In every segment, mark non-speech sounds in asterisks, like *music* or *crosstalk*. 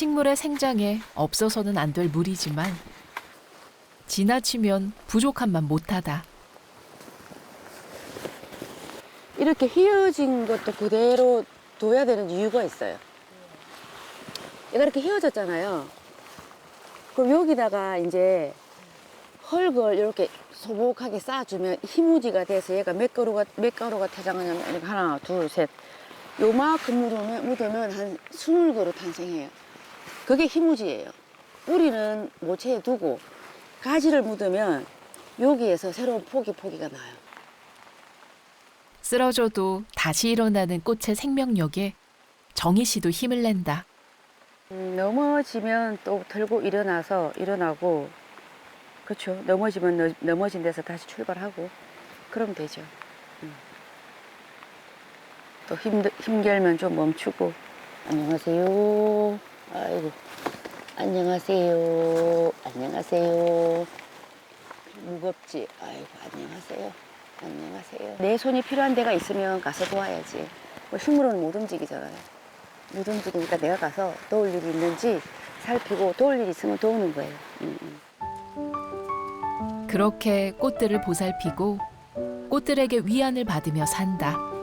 식물의 생장에 없어서는 안 될 물이지만 지나치면 부족함만 못하다. 이렇게 휘어진 것도 그대로 둬야 되는 이유가 있어요. 얘가 이렇게 휘어졌잖아요. 그럼 여기다가 이제 헐걸 이렇게 소복하게 쌓아주면 희무지가 돼서 얘가 몇 가루가 몇 가루가 타장하냐면 하나, 둘, 셋. 요만큼 묻으면, 묻으면 한 스물 그루 탄생해요. 그게 희무지예요. 뿌리는 모체에 두고 가지를 묻으면 여기에서 새로운 포기 포기가 나요. 쓰러져도 다시 일어나는 꽃의 생명력에 정희 씨도 힘을 낸다. 음, 넘어지면 또 들고 일어나서 일어나고 그렇죠. 넘어지면 너- 넘어진 데서 다시 출발하고 그러면 되죠. 음. 또 힘, 힘결면 좀 멈추고 안녕하세요. 아이고 안녕하세요. 안녕하세요. 무겁지? 아이고 안녕하세요. 안녕하세요. 내 손이 필요한 데가 있으면 가서 도와야지. 뭐 힘으로는 못 움직이잖아요. 못 움직이니까 내가 가서 도울 일이 있는지 살피고 도울 일이 있으면 도우는 거예요. 음, 음. 그렇게 꽃들을 보살피고 꽃들에게 위안을 받으며 산다.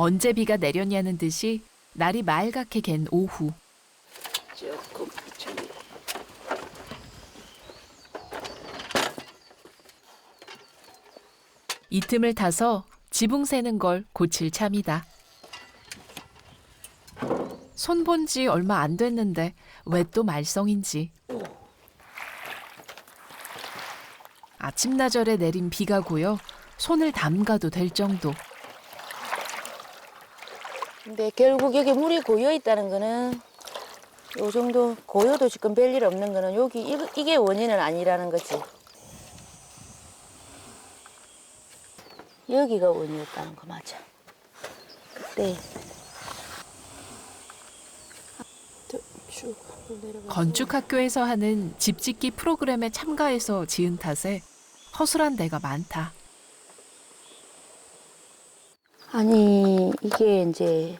언제 비가 내렸냐는 듯이 날이 맑게 갠 오후. 조금 비춰내. 이 틈을 타서 지붕 새는 걸 고칠 참이다. 손 본 지 얼마 안 됐는데 왜 또 말썽인지. 아침나절에 내린 비가 고여 손을 담가도 될 정도. 근데 결국 여기 물이 고여 있다는 거는 요 정도 고여도 지금 별일 없는 거는 여기 이, 이게 원인은 아니라는 거지. 여기가 원인이었다는 거 맞아. 그때 쭉 내려가. 건축학교에서 하는 집 짓기 프로그램에 참가해서 지은 탓에 허술한 데가 많다. 아니 이게 이제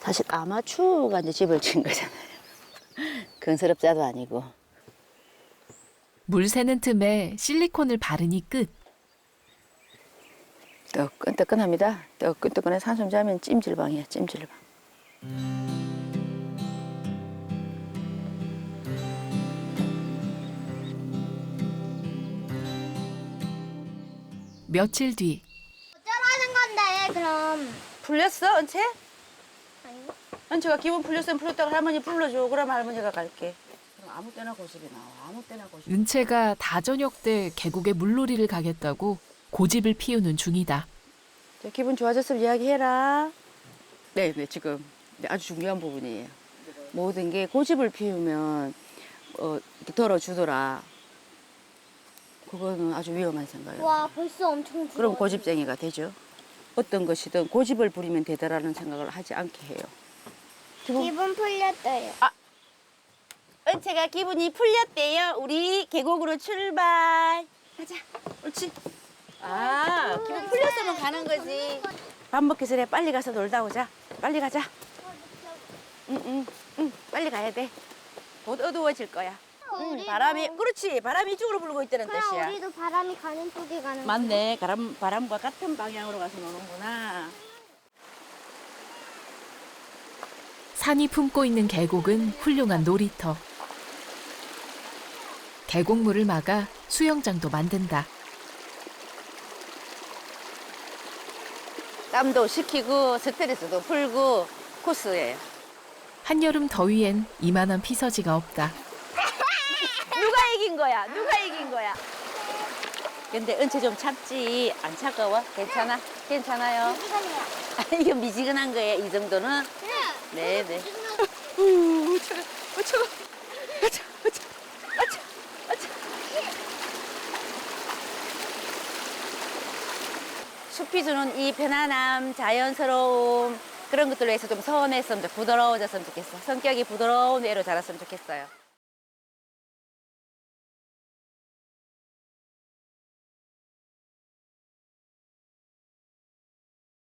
사실 아마추어가 이제 집을 지은 거잖아요. *laughs* 건설업자도 아니고. 물 새는 틈에 실리콘을 바르니 끝. 뜨끈뜨끈합니다. 뜨끈뜨끈해 산숨 자면 찜질방이야 찜질방. 며칠 뒤 그럼 풀렸어 은채? 아니 은채가 기분 풀렸으면 풀렸다고 할머니 불러줘. 그럼 할머니가 갈게. 그럼 아무 때나 고집이 나와. 아무 때나 고집. 은채가 다저녁 때 계곡에 물놀이를 가겠다고 고집을 피우는 중이다. 저 기분 좋아졌으면 이야기해라. 네, 네 지금 네, 아주 중요한 부분이에요. 모든 게 고집을 피우면 어, 덜어주더라. 그거는 아주 위험한 생각이에요. 와 벌써 엄청 그럼 두꺼워. 고집쟁이가 되죠. 어떤 것이든 고집을 부리면 되다라는 생각을 하지 않게 해요. 기분 풀렸어요 은채가 기분이 풀렸대요. 우리 계곡으로 출발. 가자. 옳지. 아, 기분 풀렸으면 가는 거지. 밥 먹기 전에 빨리 가서 놀다 오자. 빨리 가자. 응, 응, 응. 빨리 가야 돼. 곧 어두워질 거야. 응, 우리도- 바람이, 그렇지. 바람이 이쪽으로 불고 있다는 그럼 뜻이야. 우리도 바람이 가는 쪽에 가는 맞네. 바람, 바람과 같은 방향으로 가서 노는구나. 산이 품고 있는 계곡은 훌륭한 놀이터. 계곡물을 막아 수영장도 만든다. 땀도 식히고 스트레스도 풀고 코스예요. 한여름 더위엔 이만한 피서지가 없다. 누가 이긴 거야? 누가 이긴 거야? 근데 은채 좀 찹지 안 차가워? 괜찮아? 괜찮아요? 시간이야 아, 이게 미지근한 거예요? 이 정도는? 네, 네. 숲이 주는 이 편안함, 자연스러움 그런 것들로 해서 좀 서운했으면 좋- 부드러워졌으면 좋겠어. 성격이 부드러운 애로 자랐으면 좋겠어요.